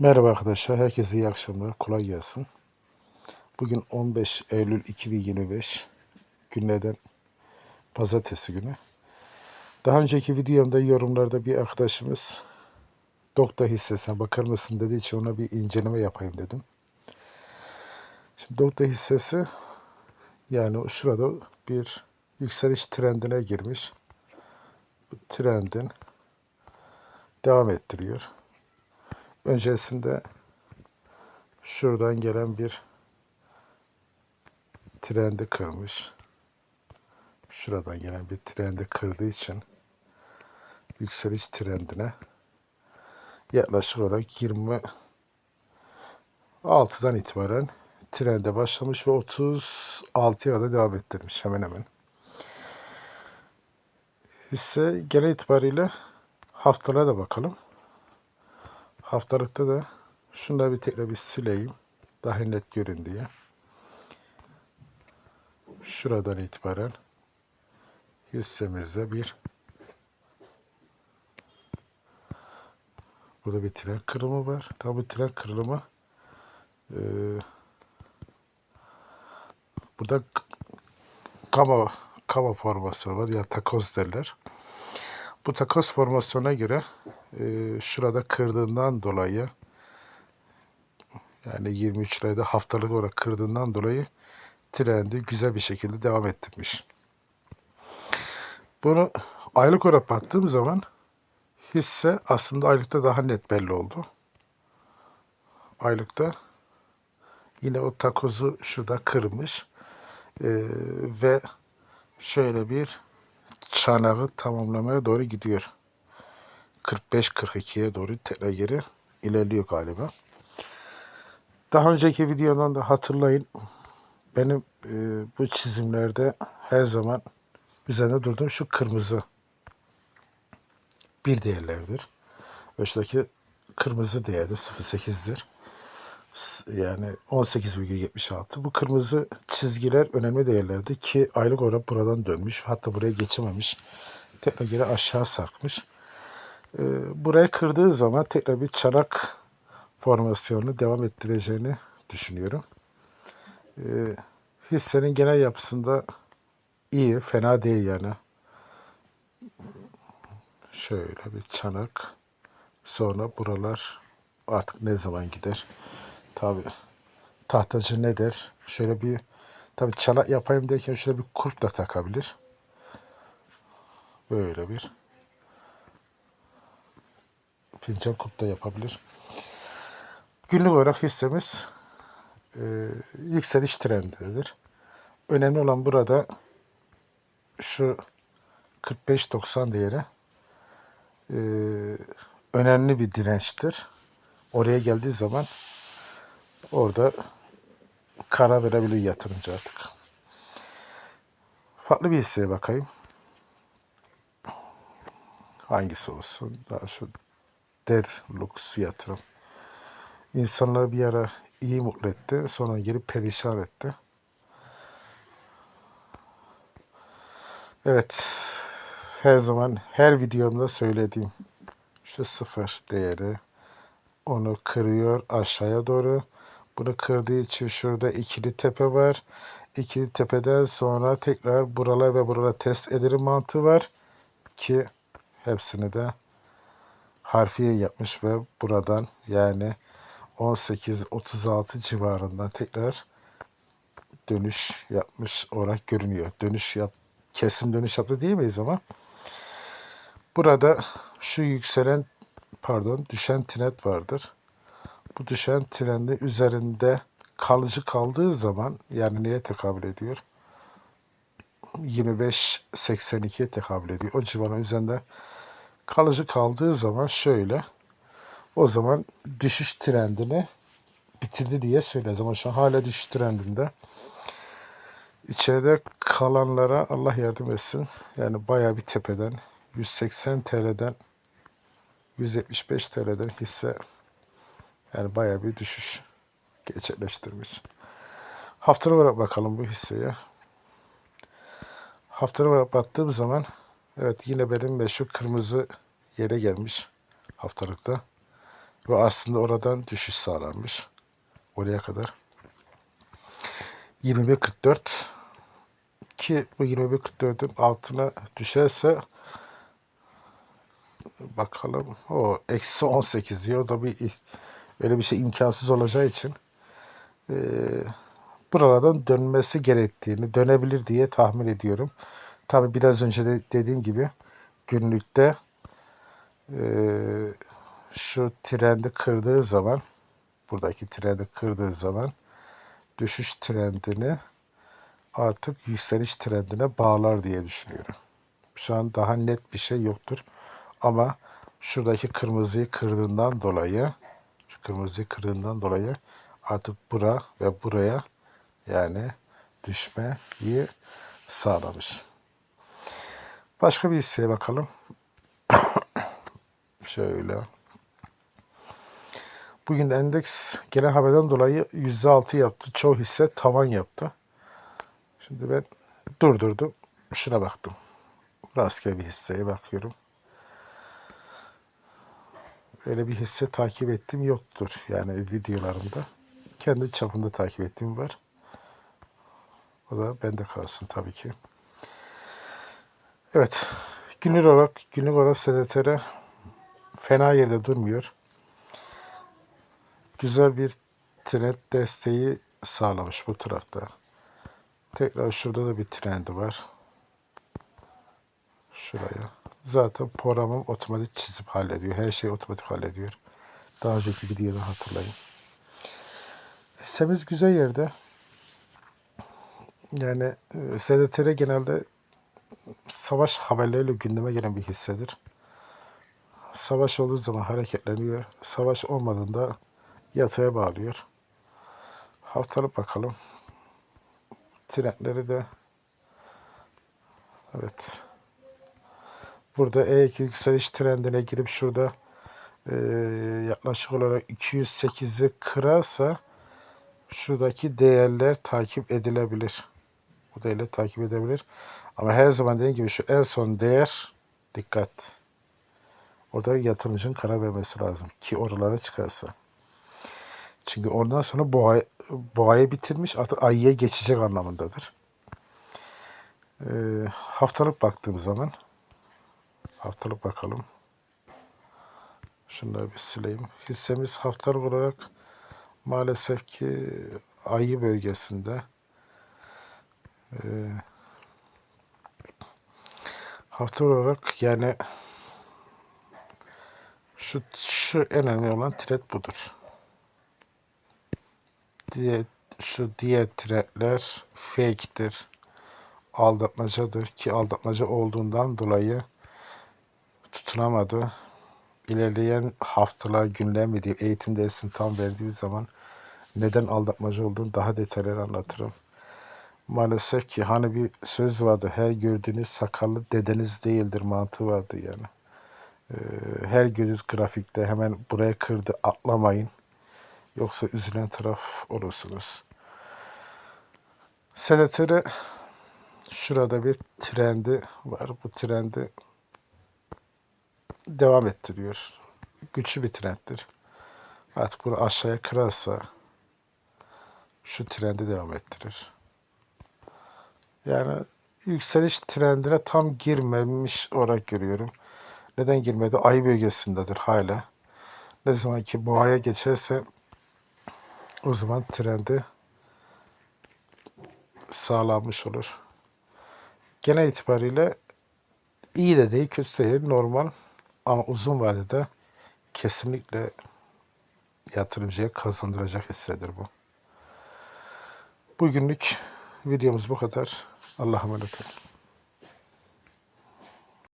Merhaba arkadaşlar, herkese iyi akşamlar, kolay gelsin. Bugün 15 Eylül 2025, günlerden pazartesi günü. Daha önceki videomda yorumlarda bir arkadaşımız Dokta hissesine bakar mısın dediği için ona bir inceleme yapayım dedim. Şimdi Dokta hissesi yani şurada bir yükseliş trendine girmiş. Bu trendin devam ettiriyor. Öncesinde şuradan gelen bir trendi kırmış. Şuradan gelen bir trendi kırdığı için yükseliş trendine yaklaşık olarak 26'dan itibaren trende başlamış ve 36'ya kadar devam ettirmiş hemen hemen. Hisse genel itibariyle haftalara da bakalım. Haftalıkta da şunu bir tekrar bir sileyim. Daha net görün diye. Şuradan itibaren hissemizde bir burada bir tren kırılımı var. Tabi bu tren kırılımı e, burada kama kama formasyonu var. Yani takoz derler. Bu takoz formasyona göre e, şurada kırdığından dolayı yani 23 lirayda haftalık olarak kırdığından dolayı trendi güzel bir şekilde devam ettirmiş. Bunu aylık olarak baktığım zaman hisse aslında aylıkta daha net belli oldu. Aylıkta yine o takozu şurada kırmış ee, ve şöyle bir çanağı tamamlamaya doğru gidiyor. 45-42'ye doğru tekrar geri ilerliyor galiba. Daha önceki videodan da hatırlayın. Benim e, bu çizimlerde her zaman üzerinde durduğum şu kırmızı bir değerlerdir. Ölçüdeki kırmızı değerdi 0.8'dir. Yani 18,76. Bu kırmızı çizgiler önemli değerlerdi ki aylık olarak buradan dönmüş. Hatta buraya geçememiş. Tekrar geri aşağı sarkmış. Ee, buraya kırdığı zaman tekrar bir çanak formasyonunu devam ettireceğini düşünüyorum. Ee, hissenin genel yapısında iyi, fena değil yani. Şöyle bir çanak. Sonra buralar artık ne zaman gider? Tabi tahtacı ne der? Şöyle bir tabi çanak yapayım derken şöyle bir kulp da takabilir. Böyle bir fincan kulp da yapabilir. Günlük olarak hissemiz e, yükseliş trendidir. Önemli olan burada şu 45-90 değeri e, önemli bir dirençtir. Oraya geldiği zaman orada karar verebilir yatırımcı artık. Farklı bir hisseye bakayım. Hangisi olsun? Daha şu Deadlux yatırım. İnsanları bir ara iyi mutlu etti. Sonra geri perişan etti. Evet. Her zaman her videomda söylediğim şu sıfır değeri onu kırıyor aşağıya doğru. Bunu kırdığı için şurada ikili tepe var. İkili tepeden sonra tekrar buralar ve buralar test ederim mantığı var. Ki hepsini de harfiye yapmış ve buradan yani 18-36 civarından tekrar dönüş yapmış olarak görünüyor. Dönüş yap, kesim dönüş yaptı diyemeyiz ama burada şu yükselen pardon düşen trend vardır. Bu düşen trendi üzerinde kalıcı kaldığı zaman yani neye tekabül ediyor? 25-82'ye tekabül ediyor. O civarın üzerinde kalıcı kaldığı zaman şöyle o zaman düşüş trendini bitirdi diye söyleriz ama şu an hala düşüş trendinde. İçeride kalanlara Allah yardım etsin. Yani bayağı bir tepeden 180 TL'den 175 TL'den hisse yani bayağı bir düşüş gerçekleştirmiş. Haftalık olarak bakalım bu hisseye. Haftalık olarak baktığım zaman evet yine benim meşhur kırmızı yere gelmiş haftalıkta. Ve aslında oradan düşüş sağlanmış. Oraya kadar. 21.44 ki bu 21.44'ün altına düşerse bakalım o eksi 18 diyor. O da bir öyle bir şey imkansız olacağı için eee buralardan dönmesi gerektiğini, dönebilir diye tahmin ediyorum. Tabi biraz önce de dediğim gibi günlükte eee, şu trendi kırdığı zaman, buradaki trendi kırdığı zaman düşüş trendini artık yükseliş trendine bağlar diye düşünüyorum. Şu an daha net bir şey yoktur. Ama şuradaki kırmızıyı kırdığından dolayı şu kırmızıyı kırdığından dolayı artık bura ve buraya yani düşmeyi sağlamış. Başka bir hisseye bakalım. Şöyle. Bugün de endeks gelen haberden dolayı %6 yaptı. Çoğu hisse tavan yaptı. Şimdi ben durdurdum. Şuna baktım. Rastgele bir hisseye bakıyorum. Öyle bir hisse takip ettiğim yoktur. Yani videolarımda. Kendi çapımda takip ettiğim var. O da bende kalsın tabii ki. Evet. Günlük olarak, günlük olarak SDTR fena yerde durmuyor. Güzel bir trend desteği sağlamış bu tarafta. Tekrar şurada da bir trendi var. Şuraya. Zaten programım otomatik çizip hallediyor. Her şeyi otomatik hallediyor. Daha önceki videoda hatırlayın. Hissemiz güzel yerde. Yani e, SDTR genelde savaş haberleriyle gündeme gelen bir hissedir. Savaş olduğu zaman hareketleniyor. Savaş olmadığında yataya bağlıyor. Haftalık bakalım. Trendleri de evet. Burada E2 yükseliş trendine girip şurada e, yaklaşık olarak 208'i kırarsa şuradaki değerler takip edilebilir. Bu değerler takip edebilir. Ama her zaman dediğim gibi şu en son değer dikkat. Orada yatırımcının karar vermesi lazım ki oralara çıkarsa. Çünkü ondan sonra boğa, boğayı bitirmiş artık ayıya geçecek anlamındadır. Ee, haftalık baktığım zaman haftalık bakalım. Şunları bir sileyim. Hissemiz haftalık olarak maalesef ki ayı bölgesinde ee, haftalık olarak yani şu, şu en önemli olan trend budur diye şu diğer trendler fake'tir. Aldatmacadır ki aldatmaca olduğundan dolayı tutunamadı. İlerleyen haftalar, günler mi diyeyim eğitim dersini tam verdiği zaman neden aldatmaca olduğunu daha detaylı anlatırım. Maalesef ki hani bir söz vardı. Her gördüğünüz sakallı dedeniz değildir mantığı vardı yani. Ee, her gördüğünüz grafikte hemen buraya kırdı atlamayın. Yoksa üzülen taraf olursunuz. Senatörü şurada bir trendi var. Bu trendi devam ettiriyor. Güçlü bir trenddir. Artık bunu aşağıya kırarsa şu trendi devam ettirir. Yani yükseliş trendine tam girmemiş olarak görüyorum. Neden girmedi? Ay bölgesindedir hala. Ne zaman ki boğaya geçerse o zaman trendi sağlanmış olur. Genel itibariyle iyi de değil, kötü de değil, normal ama uzun vadede kesinlikle yatırımcıya kazandıracak hissedir bu. Bugünlük videomuz bu kadar. Allah'a emanet olun.